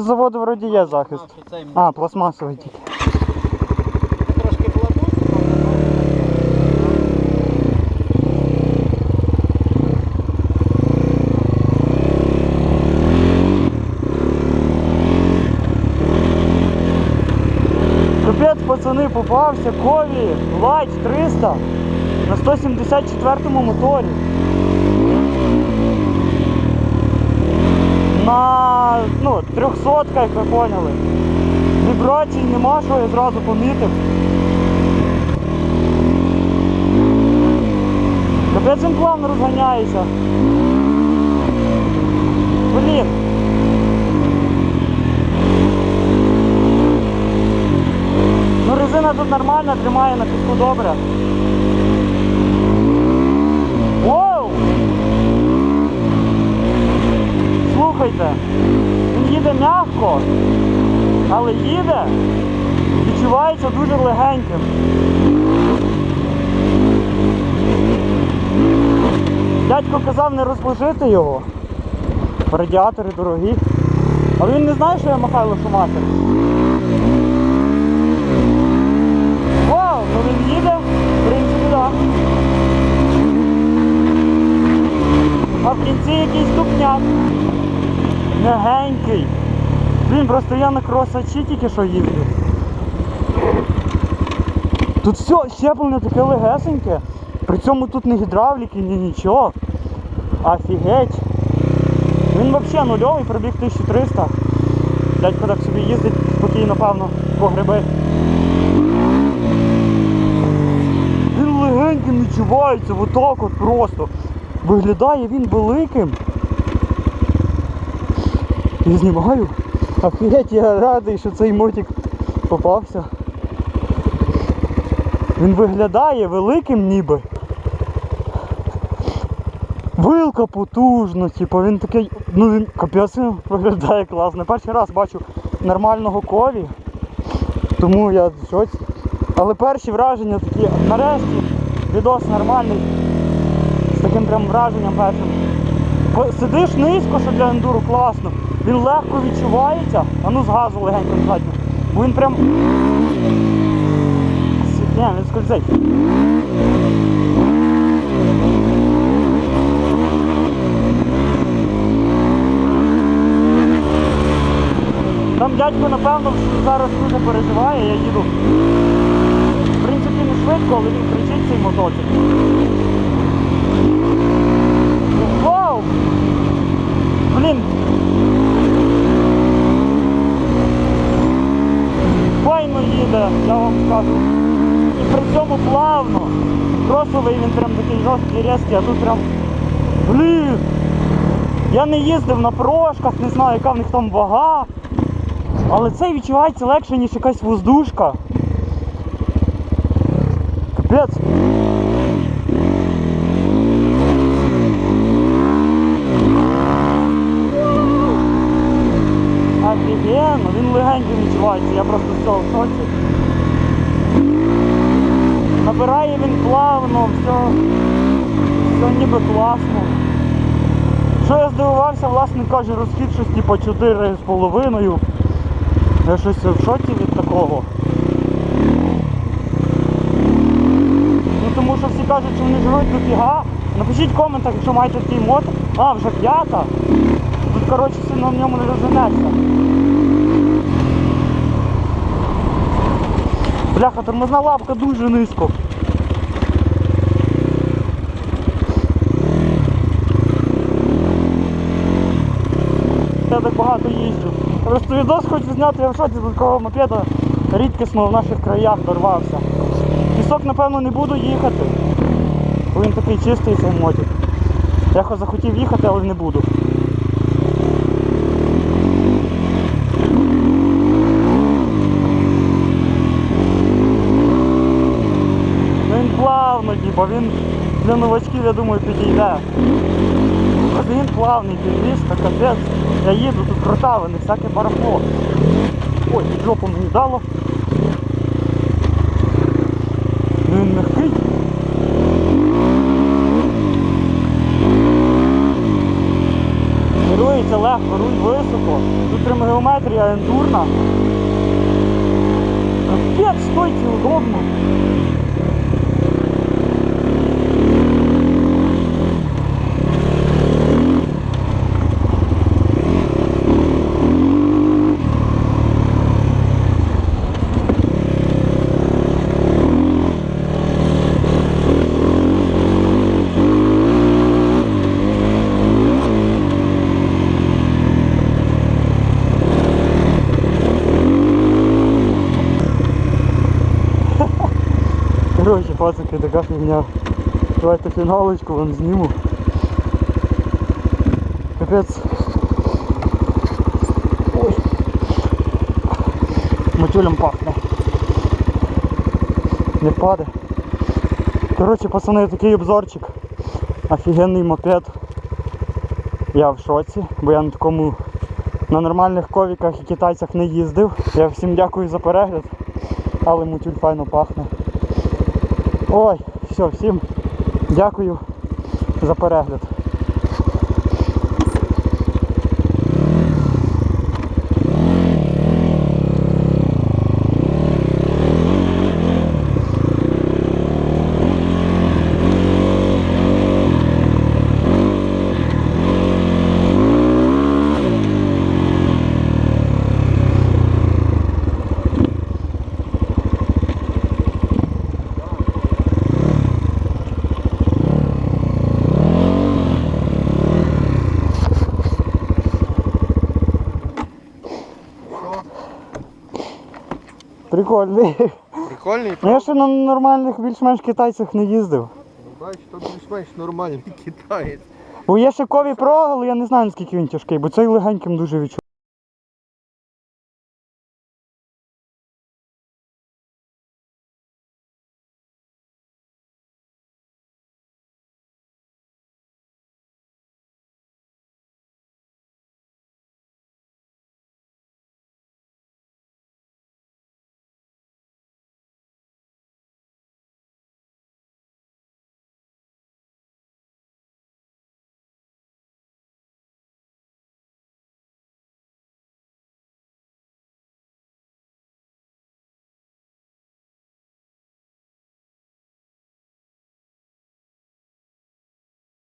з заводу вроді є захист. А, пластмасовий тільки. трошки. Капець, пацани, попався Кові Лайт 300 на 174 моторі. На ну, 300, як ви поняли. Вібрацій нема, що я зразу помітив. Капець він плавно розганяється. Блін. Ну резина тут нормальна, тримає на піску добре. Воу! Слухайте, він їде м'яко, але їде, відчувається дуже легеньким. Дядько казав не розложити його. Радіатори дорогі. Але він не знає, що я Михайло Шумахер. Вау, ну він їде, в принципі, так. А в кінці якийсь тупняк. Мягенький. Блін, просто я на кросачі тільки що їздив. Тут все, щеплення таке легесеньке. При цьому тут не гідравліки, ні нічого. Офігеть. Він взагалі нульовий, пробіг 1300. Дядько так собі їздить спокійно, певно, по гриби. Він легеньким відчувається, отак от просто. Виглядає він великим. Я знімаю. Офігеть, я радий, що цей мотик попався. Він виглядає великим ніби. Вилка потужна, типу, він такий, ну він капець виглядає класно. Перший раз бачу нормального кові, тому я щось. Але перші враження такі, нарешті відос нормальний. З таким прям враженням першим. Сидиш низько, що для ендуру класно. Він легко відчувається, а ну з газу легенько задню. Бо він прям. Ні, не скользить. Там дядько, напевно, зараз дуже переживає, я їду. В принципі, не швидко, але він кричить цей мотоцикл. Вау! Блін! Файно їде, я вам скажу. І при цьому плавно. Кросовий він прям жорсткий, а тут прям. Блін! Я не їздив на прошках, не знаю, яка в них там вага. Але це відчувається легше, ніж якась воздушка. Капець. Офігенно, він легенько відчувається, я просто з цього в. Набирає він плавно, все, все ніби класно. Що я здивувався, власне каже, розхід щось типу 4,5. Я щось в шоці від такого. Ну тому що всі кажуть, що вони жруть дофіга. Напишіть в коментах, якщо маєте такий мод. А, вже п'ята. Тут коротше сильно в ньому не розженешся. Бляха, тормозна лапка дуже низько. Я так багато їжджу. Просто відос хочу зняти, я в шоці до такого мопеда рідкісно в наших краях дорвався. Пісок, напевно, не буду їхати. Бо він такий чистий цей мотик. Я хоч захотів їхати, але не буду. Він плавно, типу, він для новачків, я думаю, підійде. Він плавний, та капець. Я їду, тут крутавини, всяке барахло. Ой, під жопу мені дало. Він мягкий. Керується легко, руль високо. Тут прямо геометрія серія ендурна. Капець, стойці удобно. Пацаки, така фігня. Давайте фіналочку вон зніму. Капець. Матюлем пахне. Не впаде. Коротше, пацани, такий обзорчик. Офігенний мопед. Я в шоці, бо я на такому на нормальних ковіках і китайцях не їздив. Я всім дякую за перегляд, але мутюль файно пахне. Ой, все, всім дякую за перегляд. Прикольний. Прикольний, Ну я ще на нормальних більш-менш китайцях не їздив. бачиш, то більш-менш нормальний китаєць. Бо є ще кові про, але я не знаю наскільки він тяжкий, бо цей легеньким дуже відчув.